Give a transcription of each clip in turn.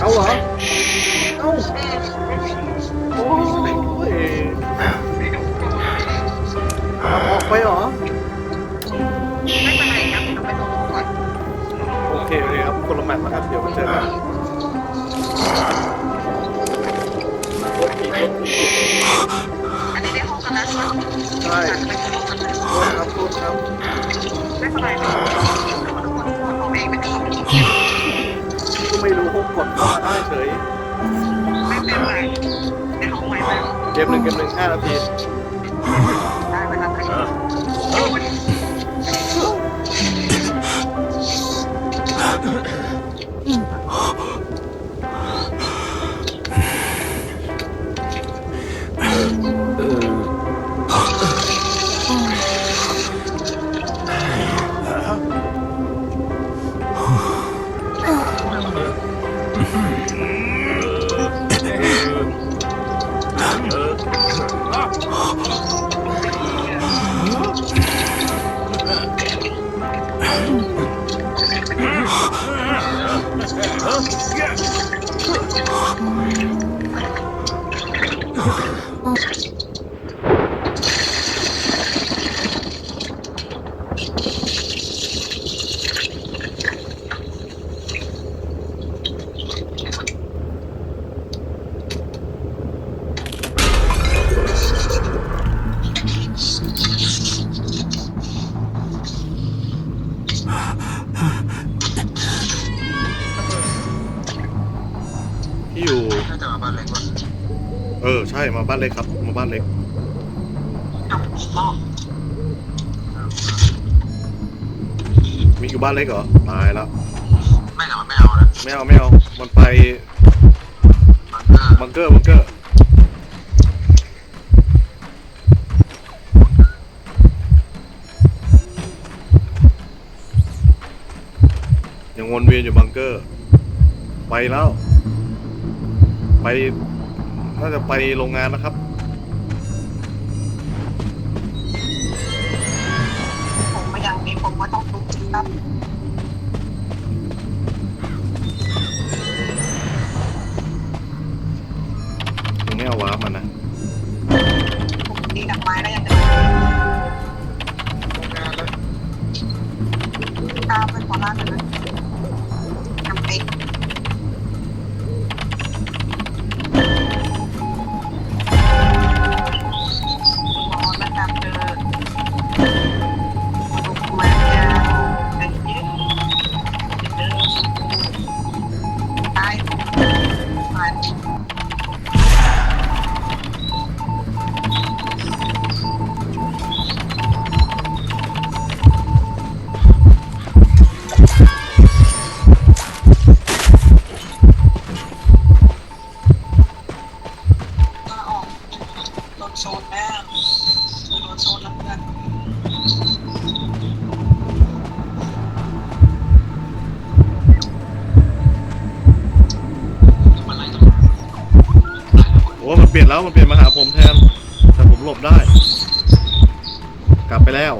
เอาเหรอ เอาโอ้ยเอาออกไปเหรอ ไม่เป็นไรครับเราไปตรงนู้นก่อนโอเคโอเคครับคนละแมตช์แล้วครับ เดี๋ยวมาเจอกันโอ้ยอีกโอ้ยอีกอันนี้ได้ห้องกันแล้วใช่ไหมใช่ไปที่ห้องกันเลยโทษครับโทษครับไม่เป็นไรครับ แล้ว 어? ที่อยู่ น่าจะมาบ้านเล็กวะเออ ใช่มาบ้านเล็กครับ มาบ้านเล็ก กับรอมีอยู่บ้านเล็กเหรอ ตายแล้ว ไม่แต่มันไม่เอานะไม่เอาไม่เอา มันไปบังเกอร์บังเกอร์บังเกอร์ ยังวนเวียนอยู่บังเกอร์ ไปแล้ว ไปน่าจะไปโรงงานนะครับ ผมมาอย่างนี้ผมก็ต้องทุบครับยังไม่เอาวาร์ปมันนะผมตีดอกไม้แล้วยังจะโรงงานแล้วตามเป็นของร้านเลยท โดนโซนแม่โดนโซนแล้วเพื่อนมันไล่ตำรวจไล่ตำรวจโอ้มันเปลี่ยนแล้วมันเปลี่ยนมาหาผมแทน แต่ผมหลบได้ กลับไปแล้ว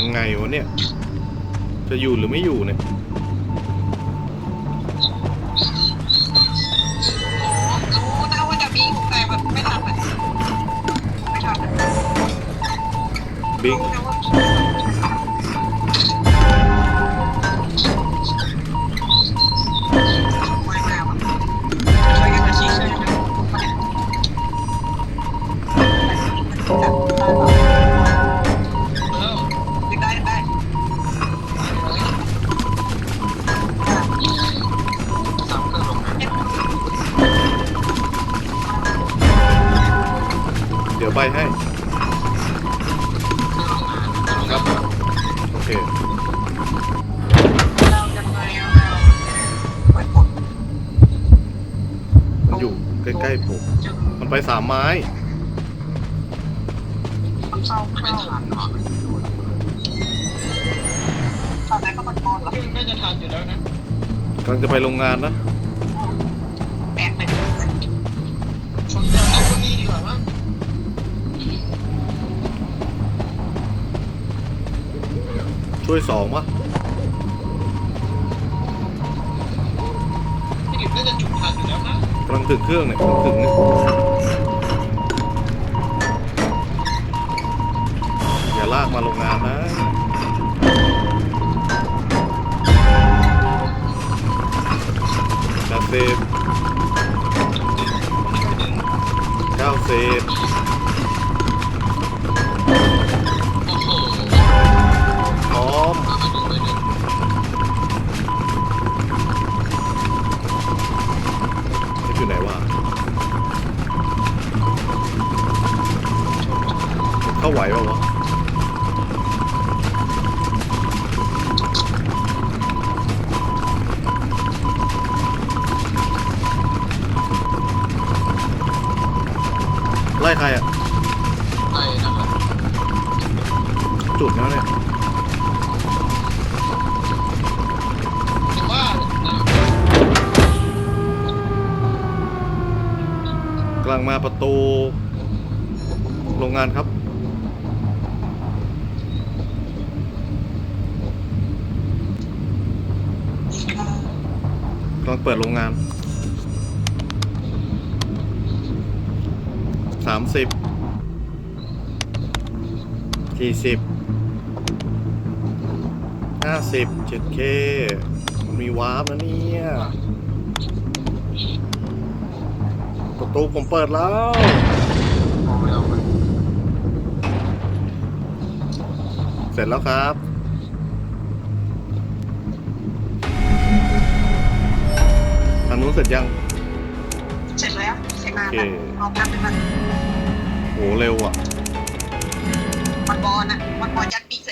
ยังไงวะเนี่ย จะอยู่หรือไม่อยู่เนี่ย ยวไปให้ครับโอเคเราจะไปเอาไปกดมันอยู่ใกล้ๆผมมันไปสามไม้เข้าไม่เข้าทันหรอกตอนนั้นก็มันนอนแล้วน่าจะทันอยู่แล้วนะกำลังจะไปโรงงานนะ ช่วยสองปะพี่ดิบน่าจะจุดทันอยู่แล้วนะกำลังถึงเครื่องเนี่ยกำลังถึงเนี่ยอย่าลากมาโรงงานนะแปดสิบเก้าสิบ ไหวป่ะวะไล่ใครอะไอ้นะครับจุดแล้วเนี่ยว่ากำลังมาประตู โรงงานครับ กำลังเปิดโรงงานสามสิบสี่สิบห้าสิบเจ็ดเคมันมีวาร์ปนะเนี่ยประตูผมเปิดแล้วเสร็จแล้วครับ เสร็จยัง เสร็จแล้วเสร็จนานโอเคแล้วเอาทำเป็นมันโหเร็วอะ มันบอลนะมันบอลยัดปีก